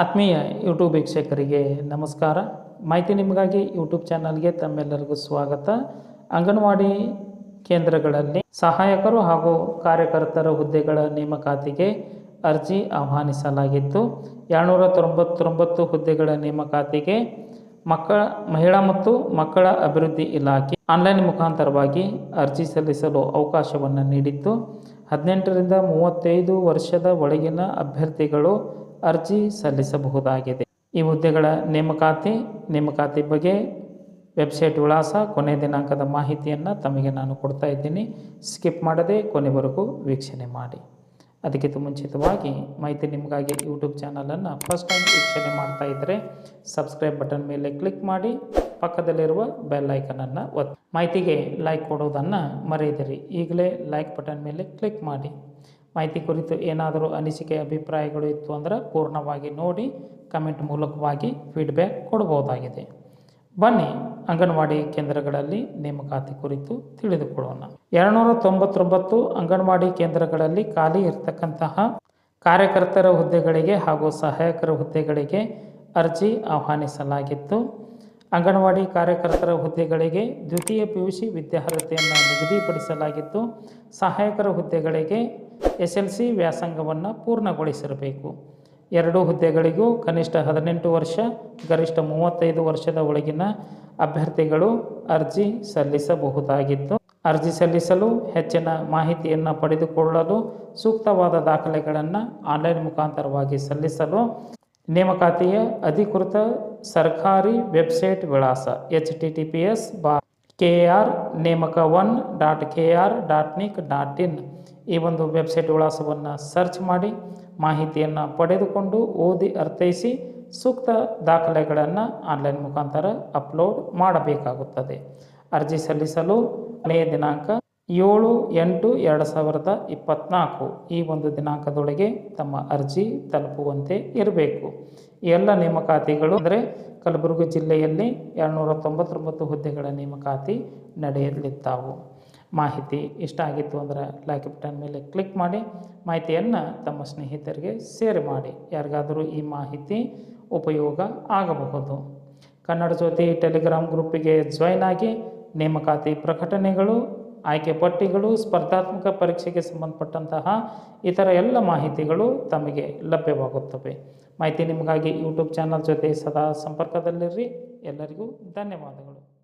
ಆತ್ಮೀಯ ಯೂಟ್ಯೂಬ್ ವೀಕ್ಷಕರಿಗೆ ನಮಸ್ಕಾರ. ಮಾಹಿತಿ ನಿಮಗಾಗಿ ಯೂಟ್ಯೂಬ್ ಚಾನಲ್ಗೆ ತಮ್ಮೆಲ್ಲರಿಗೂ ಸ್ವಾಗತ. ಅಂಗನವಾಡಿ ಕೇಂದ್ರಗಳಲ್ಲಿ ಸಹಾಯಕರು ಹಾಗೂ ಕಾರ್ಯಕರ್ತರ ಹುದ್ದೆಗಳ ನೇಮಕಾತಿಗೆ ಅರ್ಜಿ ಆಹ್ವಾನಿಸಲಾಗಿತ್ತು. ಏಳ್ನೂರ ತೊಂಬತ್ತೊಂಬತ್ತು ಹುದ್ದೆಗಳ ನೇಮಕಾತಿಗೆ ಮಕ್ಕಳ, ಮಹಿಳಾ ಮತ್ತು ಮಕ್ಕಳ ಅಭಿವೃದ್ಧಿ ಇಲಾಖೆ ಆನ್ಲೈನ್ ಮುಖಾಂತರವಾಗಿ ಅರ್ಜಿ ಸಲ್ಲಿಸಲು ಅವಕಾಶವನ್ನು ನೀಡಿತ್ತು. ಹದಿನೆಂಟರಿಂದ ಮೂವತ್ತೈದು ವರ್ಷದ ಒಳಗಿನ ಅಭ್ಯರ್ಥಿಗಳು ಅರ್ಜಿ ಸಲ್ಲಿಸಬಹುದಾಗಿದೆ. ಈ ಹುದ್ದೆಗಳ ನೇಮಕಾತಿ ನೇಮಕಾತಿ ಬಗ್ಗೆ ವೆಬ್ಸೈಟ್ ವಿಳಾಸ, ಕೊನೆ ದಿನಾಂಕದ ಮಾಹಿತಿಯನ್ನು ತಮಗೆ ನಾನು ಕೊಡ್ತಾ ಇದ್ದೀನಿ. ಸ್ಕಿಪ್ ಮಾಡದೆ ಕೊನೆವರೆಗೂ ವೀಕ್ಷಣೆ ಮಾಡಿ. ಅದಕ್ಕಿಂತ ಮುಂಚಿತವಾಗಿ ಮಾಹಿತಿ ನಿಮಗಾಗಿ ಯೂಟ್ಯೂಬ್ ಚಾನಲನ್ನು ಫಸ್ಟ್ ಟೈಮ್ ವೀಕ್ಷಣೆ ಮಾಡ್ತಾ ಇದ್ದರೆ ಸಬ್ಸ್ಕ್ರೈಬ್ ಬಟನ್ ಮೇಲೆ ಕ್ಲಿಕ್ ಮಾಡಿ, ಪಕ್ಕದಲ್ಲಿರುವ ಬೆಲ್ ಐಕನನ್ನು ಒತ್ತಿ. ಮಾಹಿತಿಗೆ ಲೈಕ್ ಕೊಡೋದನ್ನು ಮರೆಯದಿರಿ. ಈಗಲೇ ಲೈಕ್ ಬಟನ್ ಮೇಲೆ ಕ್ಲಿಕ್ ಮಾಡಿ. ಮಾಹಿತಿ ಕುರಿತು ಏನಾದರೂ ಅನಿಸಿಕೆ, ಅಭಿಪ್ರಾಯಗಳು ಇತ್ತು ಅಂದರೆ ಪೂರ್ಣವಾಗಿ ನೋಡಿ ಕಮೆಂಟ್ ಮೂಲಕವಾಗಿ ಫೀಡ್ಬ್ಯಾಕ್ ಕೊಡಬಹುದಾಗಿದೆ ಬನ್ನಿ ಅಂಗನವಾಡಿ ಕೇಂದ್ರಗಳಲ್ಲಿ ನೇಮಕಾತಿ ಕುರಿತು ತಿಳಿದುಕೊಳ್ಳೋಣ. ಎರಡುನೂರ ತೊಂಬತ್ತೊಂಬತ್ತು ಅಂಗನವಾಡಿ ಕೇಂದ್ರಗಳಲ್ಲಿ ಖಾಲಿ ಇರತಕ್ಕಂತಹ ಕಾರ್ಯಕರ್ತರ ಹುದ್ದೆಗಳಿಗೆ ಹಾಗೂ ಸಹಾಯಕರ ಹುದ್ದೆಗಳಿಗೆ ಅರ್ಜಿ ಆಹ್ವಾನಿಸಲಾಗಿತ್ತು. ಅಂಗನವಾಡಿ ಕಾರ್ಯಕರ್ತರ ಹುದ್ದೆಗಳಿಗೆ ದ್ವಿತೀಯ ಪಿ ಯು ಸಿ ವಿದ್ಯಾರ್ಹತೆಯನ್ನು ನಿಗದಿಪಡಿಸಲಾಗಿತ್ತು. ಸಹಾಯಕರ ಹುದ್ದೆಗಳಿಗೆ ಎಸ್ ಎಲ್ ಸಿ ವ್ಯಾಸಂಗವನ್ನು ಪೂರ್ಣಗೊಳಿಸಿರಬೇಕು. ಎರಡು ಹುದ್ದೆಗಳಿಗೂ ಕನಿಷ್ಠ ಹದಿನೆಂಟು ವರ್ಷ, ಗರಿಷ್ಠ ಮೂವತ್ತೈದು ವರ್ಷದ ಒಳಗಿನ ಅಭ್ಯರ್ಥಿಗಳು ಅರ್ಜಿ ಸಲ್ಲಿಸಬಹುದಾಗಿತ್ತು. ಅರ್ಜಿ ಸಲ್ಲಿಸಲು ಹೆಚ್ಚಿನ ಮಾಹಿತಿಯನ್ನು ಪಡೆದುಕೊಳ್ಳಲು ಸೂಕ್ತವಾದ ದಾಖಲೆಗಳನ್ನು ಆನ್ಲೈನ್ ಮುಖಾಂತರವಾಗಿ ಸಲ್ಲಿಸಲು ನೇಮಕಾತಿಯ ಅಧಿಕೃತ ಸರ್ಕಾರಿ ವೆಬ್ಸೈಟ್ ವಿಳಾಸ H T T P S ಬಾ ಕೆ ಆರ್ ನೇಮಕ one dot K R dot nic dot in ಈ ಒಂದು ವೆಬ್ಸೈಟ್ ವಿಳಾಸವನ್ನು ಸರ್ಚ್ ಮಾಡಿ ಮಾಹಿತಿಯನ್ನು ಪಡೆದುಕೊಂಡು ಓದಿ ಅರ್ಥೈಸಿ ಸೂಕ್ತ ದಾಖಲೆಗಳನ್ನು ಆನ್ಲೈನ್ ಮುಖಾಂತರ ಅಪ್ಲೋಡ್ ಮಾಡಬೇಕಾಗುತ್ತದೆ. ಅರ್ಜಿ ಸಲ್ಲಿಸಲು ಕೊನೆಯ ದಿನಾಂಕ ಏಳು ಎಂಟು ಎರಡು ಸಾವಿರದ ಇಪ್ಪತ್ತ್ನಾಲ್ಕು ಈ ಒಂದು ದಿನಾಂಕದೊಳಗೆ ತಮ್ಮ ಅರ್ಜಿ ತಲುಪುವಂತೆ ಇರಬೇಕು. ಎಲ್ಲ ನೇಮಕಾತಿಗಳು ಅಂದರೆ ಕಲಬುರಗಿ ಜಿಲ್ಲೆಯಲ್ಲಿ ಎರಡುನೂರ ತೊಂಬತ್ತೊಂಬತ್ತು ಹುದ್ದೆಗಳ ನೇಮಕಾತಿ ನಡೆಯಲಿದ್ದಾವು. ಮಾಹಿತಿ ಇಷ್ಟ ಆಗಿತ್ತು ಅಂದರೆ ಲೈಕ್ ಬಟನ್ ಮೇಲೆ ಕ್ಲಿಕ್ ಮಾಡಿ ಮಾಹಿತಿಯನ್ನು ತಮ್ಮ ಸ್ನೇಹಿತರಿಗೆ ಶೇರ್ ಮಾಡಿ. ಯಾರಿಗಾದರೂ ಈ ಮಾಹಿತಿ ಉಪಯೋಗ ಆಗಬಹುದು. ಕನ್ನಡ ಜ್ಯೋತಿ ಟೆಲಿಗ್ರಾಮ್ ಗ್ರೂಪಿಗೆ ಜಾಯ್ನ್ ಆಗಿ ನೇಮಕಾತಿ ಪ್ರಕಟಣೆಗಳು, ಆಯ್ಕೆ ಪಟ್ಟಿಗಳು, ಸ್ಪರ್ಧಾತ್ಮಕ ಪರೀಕ್ಷೆಗೆ ಸಂಬಂಧಪಟ್ಟಂತಹ ಇತರ ಎಲ್ಲ ಮಾಹಿತಿಗಳು ತಮಗೆ ಲಭ್ಯವಾಗುತ್ತವೆ. ಮಾಹಿತಿ ನಿಮಗಾಗಿ ಯೂಟ್ಯೂಬ್ ಚಾನಲ್ ಜೊತೆ ಸದಾ ಸಂಪರ್ಕದಲ್ಲಿರ್ರಿ ಎಲ್ಲರಿಗೂ ಧನ್ಯವಾದಗಳು.